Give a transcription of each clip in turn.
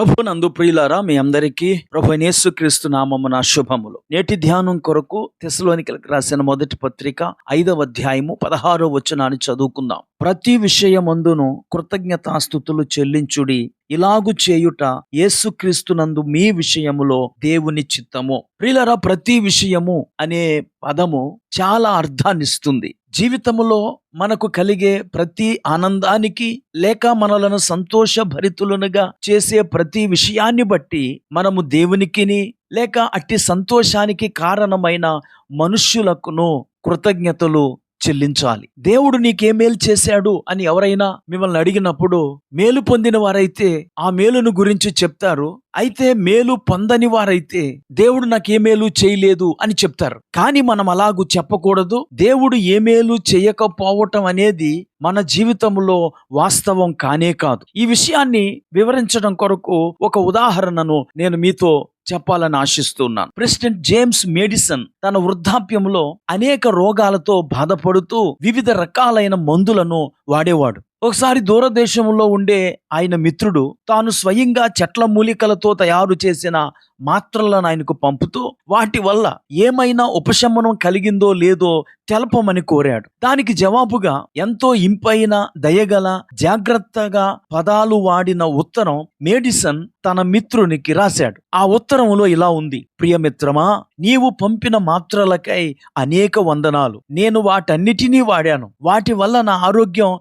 ప్రభు నందు ప్రియులారా మీ అందరికీ ప్రభు నేసుక్రీస్తు నామమున శుభములు. నేటి ధ్యానం కొరకు తెసలోనికి రాసిన మొదటి పత్రిక ఐదవ అధ్యాయము పదహారో వచనాన్ని చదువుకుందాం. ప్రతి విషయమందును కృతజ్ఞతాస్థుతులు చెల్లించుడి. ఇలాగు చేయుట యేసుక్రీస్తునందు మీ విషయములో దేవుని చిత్తము. ప్రియులరా ప్రతి విషయము అనే పదము చాలా అర్థాన్నిస్తుంది. జీవితములో మనకు కలిగే ప్రతి ఆనందానికి లేక మనలను సంతోషభరితులనుగా చేసే ప్రతి విషయాన్ని బట్టి మనము దేవునికిని లేక అట్టి సంతోషానికి కారణమైన మనుష్యులకును కృతజ్ఞతలు చెల్లించాలి. దేవుడు నీకే మేలు చేశాడు అని ఎవరైనా మిమ్మల్ని అడిగినప్పుడు మేలు పొందిన వారైతే ఆ మేలును గురించి చెప్తారు. అయితే మేలు పొందని వారైతే దేవుడు నాకే మేలు చేయలేదు అని చెప్తారు. కానీ మనం అలాగూ చెప్పకూడదు. దేవుడు ఏ మేలు చేయకపోవటం అనేది మన జీవితంలో వాస్తవం కానే కాదు. ఈ విషయాన్ని వివరించడం కొరకు ఒక ఉదాహరణను నేను మీతో చెప్పాలని ఆశిస్తున్నాను. ప్రెసిడెంట్ జేమ్స్ మేడిసన్ తన వృద్ధాప్యంలో అనేక రోగాలతో బాధపడుతూ వివిధ రకాలైన మందులను వాడేవాడు. ఒకసారి దూరదేశంలో ఉండే ఆయన మిత్రుడు తాను స్వయంగా చెట్ల మూలికలతో తయారు చేసిన మాత్రలను ఆయనకు పంపుతూ వాటి వల్ల ఏమైనా ఉపశమనం కలిగిందో లేదో తెలపమని కోరాడు. దానికి జవాబుగా ఎంతో ఇంపైన దయగల జాగ్రత్తగా పదాలు వాడిన ఉత్తరం మేడిసన్ తన మిత్రునికి రాశాడు. ఆ ఉత్తరంలో ఇలా ఉంది. ప్రియమిత్రమా నీవు పంపిన మాత్రలకై అనేక వందనాలు. నేను వాటన్నిటినీ వాడాను. వాటి వల్ల నా ఆరోగ్యం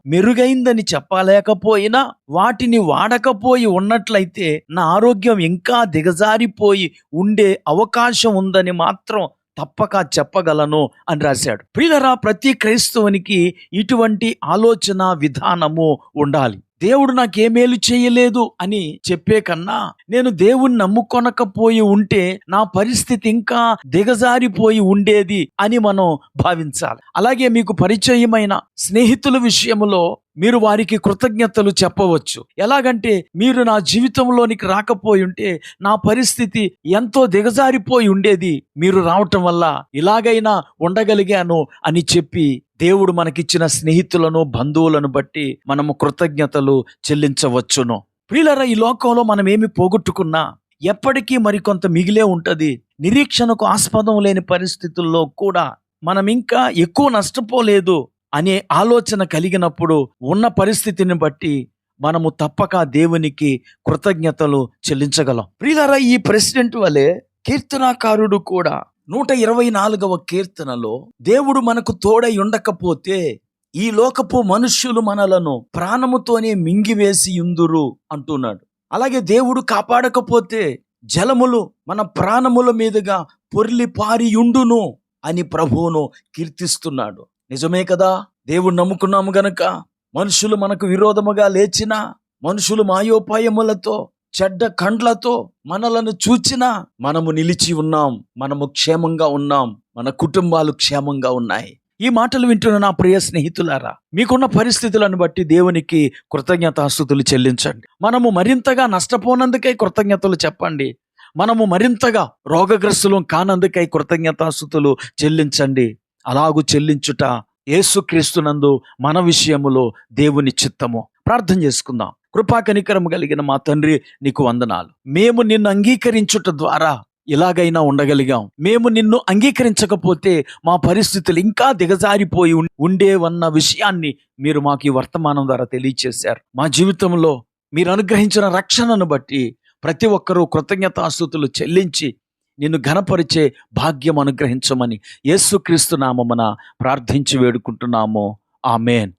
మెరుగైందని చెప్పలేకపోయినా వాటిని వాడకపోయి ఉన్నట్లయితే నా ఆరోగ్యం ఇంకా దిగజారిపోయి ఉండే అవకాశం ఉందని మాత్రం తప్పక చెప్పగలను అని రాశాడు. ప్రియులరా ప్రతి క్రైస్తవునికి ఇటువంటి ఆలోచన విధానము ఉండాలి. దేవుడు నాకేమేలు చేయలేదు అని చెప్పే కన్నా నేను దేవుణ్ణి నమ్ముకొనకపోయి ఉంటే నా పరిస్థితి ఇంకా దిగజారిపోయి ఉండేది అని మనం భావించాలి. అలాగే మీకు పరిచయమైన స్నేహితుల విషయంలో మీరు వారికి కృతజ్ఞతలు చెప్పవచ్చు. ఎలాగంటే మీరు నా జీవితంలోనికి రాకపోయి ఉంటే నా పరిస్థితి ఎంతో దిగజారిపోయి ఉండేది మీరు రావటం వల్ల ఇలాగైనా ఉండగలిగాను అని చెప్పి దేవుడు మనకిచ్చిన స్నేహితులను బంధువులను బట్టి మనము కృతజ్ఞతలు చెల్లించవచ్చును. ప్రియులరా ఈ లోకంలో మనం ఏమి పోగొట్టుకున్నా ఎప్పటికీ మరికొంత మిగిలే ఉంటుంది. నిరీక్షణకు ఆస్పదం లేని పరిస్థితుల్లో కూడా మనం ఇంకా ఎక్కువ నష్టపోలేదు అనే ఆలోచన కలిగినప్పుడు ఉన్న పరిస్థితిని బట్టి మనము తప్పక దేవునికి కృతజ్ఞతలు చెల్లించగలం. ప్రియులరా ఈ ప్రెసిడెంట్ వలె కీర్తనాకారుడు కూడా నూట ఇరవై నాలుగవ కీర్తనలో దేవుడు మనకు తోడై ఉండకపోతే ఈ లోకపు మనుష్యులు మనలను ప్రాణముతోనే మింగివేసి ఉందురు అంటున్నాడు. అలాగే దేవుడు కాపాడకపోతే జలములు మన ప్రాణముల మీదుగా పొర్లి పారియుండును అని ప్రభువును కీర్తిస్తున్నాడు. నిజమే కదా? దేవుడు నమ్ముకున్నాము గనక. మనుషులు మనకు విరోధముగా లేచినా మనుషులు మాయోపాయములతో చెడ్డ కండ్లతో మనలను చూచినా మనము నిలిచి ఉన్నాం మనము క్షేమంగా ఉన్నాం మన కుటుంబాలు క్షేమంగా ఉన్నాయి. ఈ మాటలు వింటున్న నా ప్రియ స్నేహితులారా మీకున్న పరిస్థితులను బట్టి దేవునికి కృతజ్ఞతాస్థుతులు చెల్లించండి. మనము మరింతగా నష్టపోనందుకై కృతజ్ఞతలు చెప్పండి. మనము మరింతగా రోగగ్రస్తులు కానందుకై కృతజ్ఞతాస్థుతులు చెల్లించండి. అలాగు చెల్లించుట యేసుక్రీస్తునందు మన విషయములో దేవుని చిత్తము. ప్రార్థన చేసుకుందాం. కృపా కనికరం కలిగిన మా తండ్రి నీకు వందనాలు. మేము నిన్ను అంగీకరించుట ద్వారా ఇలాగైనా ఉండగలిగాం. మేము నిన్ను అంగీకరించకపోతే మా పరిస్థితులు ఇంకా దిగజారిపోయి ఉండేవన్న విషయాన్ని మీరు మాకు ఈ వర్తమానం ద్వారా తెలియచేశారు. మా జీవితంలో మీరు అనుగ్రహించిన రక్షణను బట్టి ప్రతి ఒక్కరూ కృతజ్ఞతాస్థుతులు చెల్లించి నిన్ను ఘనపరిచే భాగ్యం అనుగ్రహించమని యేసుక్రీస్తు నామమున ప్రార్థించి వేడుకుంటున్నాము. ఆమెన్.